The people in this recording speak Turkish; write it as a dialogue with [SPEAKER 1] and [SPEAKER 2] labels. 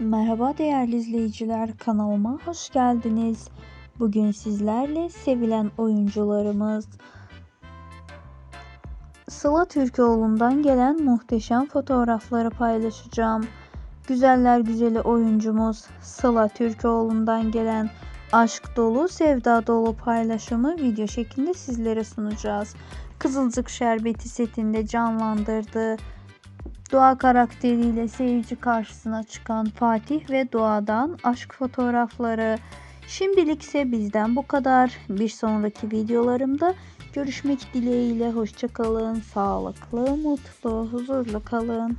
[SPEAKER 1] Merhaba değerli izleyiciler kanalıma hoş geldiniz. Bugün sizlerle sevilen oyuncularımız Sıla Türkoğlu'ndan gelen muhteşem fotoğrafları paylaşacağım. Güzeller güzeli oyuncumuz Sıla Türkoğlu'ndan gelen aşk dolu, sevda dolu paylaşımı video şeklinde sizlere sunacağız. Kızılcık Şerbeti setinde canlandırdığı Doğa karakteriyle seyirci karşısına çıkan Fatih ve Doğa'dan aşk fotoğrafları. Şimdilik ise bizden bu kadar. Bir sonraki videolarımda görüşmek dileğiyle. Hoşçakalın, sağlıklı, mutlu, huzurlu kalın.